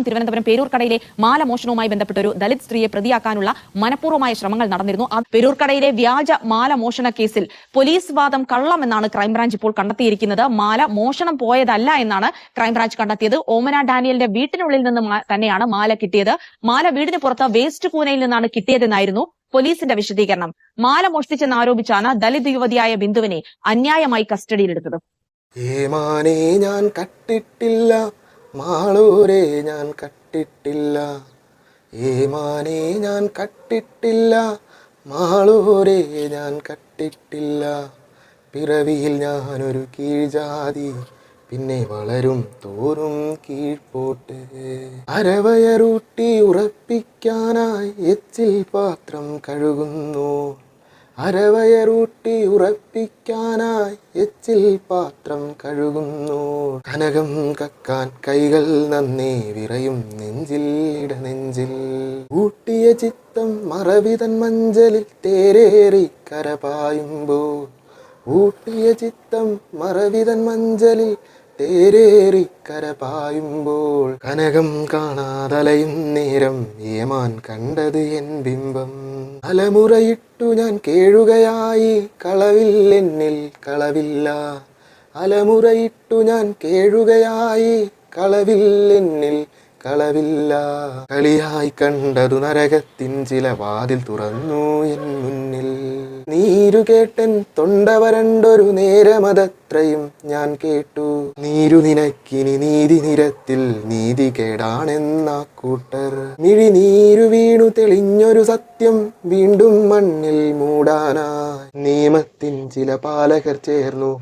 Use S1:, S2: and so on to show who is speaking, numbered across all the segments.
S1: തിരുവനന്തപുരം പേരൂർക്കടയിലെ മാലമോഷണവുമായി ബന്ധപ്പെട്ട ഒരു ദലിത് സ്ത്രീയെ പ്രതിയാക്കാനുള്ള മനഃപൂർവമായ ശ്രമങ്ങൾ നടന്നിരുന്നു. ആ പേരൂർക്കടയിലെ വ്യാജ മാല മോഷണ കേസിൽ പോലീസ് വാദം കള്ളമെന്നാണ് ക്രൈംബ്രാഞ്ച് ഇപ്പോൾ കണ്ടെത്തിയിരിക്കുന്നത്. മാല മോഷണം പോയതല്ല എന്നാണ് ക്രൈംബ്രാഞ്ച് കണ്ടെത്തിയത്. ഓമന ഡാനിയലിന്റെ വീട്ടിനുള്ളിൽ നിന്ന് തന്നെയാണ് മാല കിട്ടിയത്. മാല വീടിന് പുറത്ത് വേസ്റ്റ് കൂനയിൽ നിന്നാണ് കിട്ടിയതെന്നായിരുന്നു പോലീസിന്റെ വിശദീകരണം. മാല മോഷ്ടിച്ചെന്ന് ആരോപിച്ചാണ് ദലിത് യുവതിയായ ബിന്ദുവിനെ അന്യായമായി കസ്റ്റഡിയിലെടുത്തത്.
S2: ഞാൻ കട്ടിട്ടില്ല. മാളൂരെ ഞാൻ കട്ടിട്ടില്ല. ഏമാനെ ഞാൻ കട്ടിട്ടില്ല. മാളൂരെ ഞാൻ കട്ടിട്ടില്ല. പിറവിയിൽ ഞാനൊരു കീഴ്ജാതി. പിന്നെ വളരും തോറും കീഴ്പോട്ട്. അരവയറൂട്ടി ഉറപ്പിക്കാനായി എച്ചിൽ പാത്രം കഴുകുന്നു. അരവയറൂട്ടി ഉറപ്പിക്കാനായി എച്ചിൽ പാത്രം കഴുകുന്നു. കനകം കക്കാൻ കൈകൾ നന്ദി വിറയും നെഞ്ചിൽ ഇട നെഞ്ചിൽ. ഊട്ടിയ ചിത്തം മറവിതൻ മഞ്ചലിൽ തേരേറി കരപായുമ്പോൾ ഊട്ടിയ ചിത്തം മറവിതൻ മഞ്ചലിൽ തേരേറി കരപായുമ്പോൾ കനകം കാണാതലയും നേരം ഏമാൻ കണ്ടത് എൻ ബിംബം. അലമുറയിട്ടു ഞാൻ കേഴുകയായി കളവിൽ എന്നിൽ കളവില്ല. അലമുറയിട്ടു ഞാൻ കേഴുകയായി കളവിൽ എന്നിൽ കളവില്ല കളിയായി കണ്ടതു നരകത്തിൻ ചില വാതിൽ തുറന്നു എൻ മുന്നിൽ. നീരു കേട്ടൻ തൊണ്ട വരണ്ടൊരു നേരമതത്രയും ഞാൻ കേട്ടു. നീരു നിനക്കിനി നീതി നിരത്തിൽ നീതി കേടാണെന്നാ കൂട്ടർ. മിഴി നീരു വീണു തെളിഞ്ഞൊരു സത്യം വീണ്ടും മണ്ണിൽ മൂടാനായി. നിയമത്തിൻ ചില പാലകർ ചേർന്നു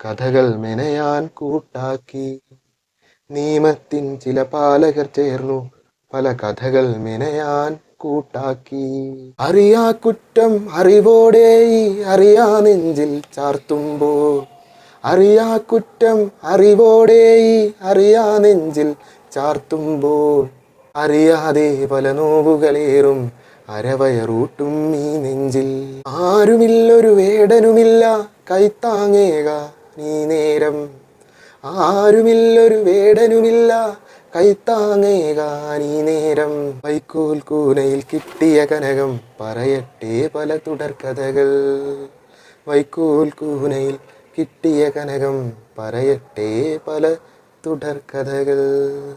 S2: കഥകൾ മെനയാൻ കൂട്ടാക്കി. നിയമത്തിൻ ചില പാലകർ ചേർന്നു. പല കഥകൾ മെനയാൻ കൂട്ടാക്കി. അറിയാ കുറ്റം അറിവോടെ അറിയാ നെഞ്ചിൽ ചാർത്തുമ്പോൾ. അറിയാ കുറ്റം അറിവോടെ അറിയാ നെഞ്ചിൽ ചാർത്തുമ്പോൾ. അറിയാതെ പല നോവുകളേറും അരവയറൂട്ടും ഈ നെഞ്ചിൽ. ആരുമില്ലൊരു വേടനുമില്ല കൈത്താങ്ങേക നീ നേരം ആരുമില്ലൊരു വേടനുമില്ല. കൈത്താങ്ങേകാനീ നേരം. വൈക്കോൽ കൂനയിൽ കിട്ടിയ കനകം പറയട്ടെ പല തുടർക്കഥകൾ. വൈക്കോൽ കൂനയിൽ കിട്ടിയ കനകം പറയട്ടെ പല തുടർക്കഥകൾ.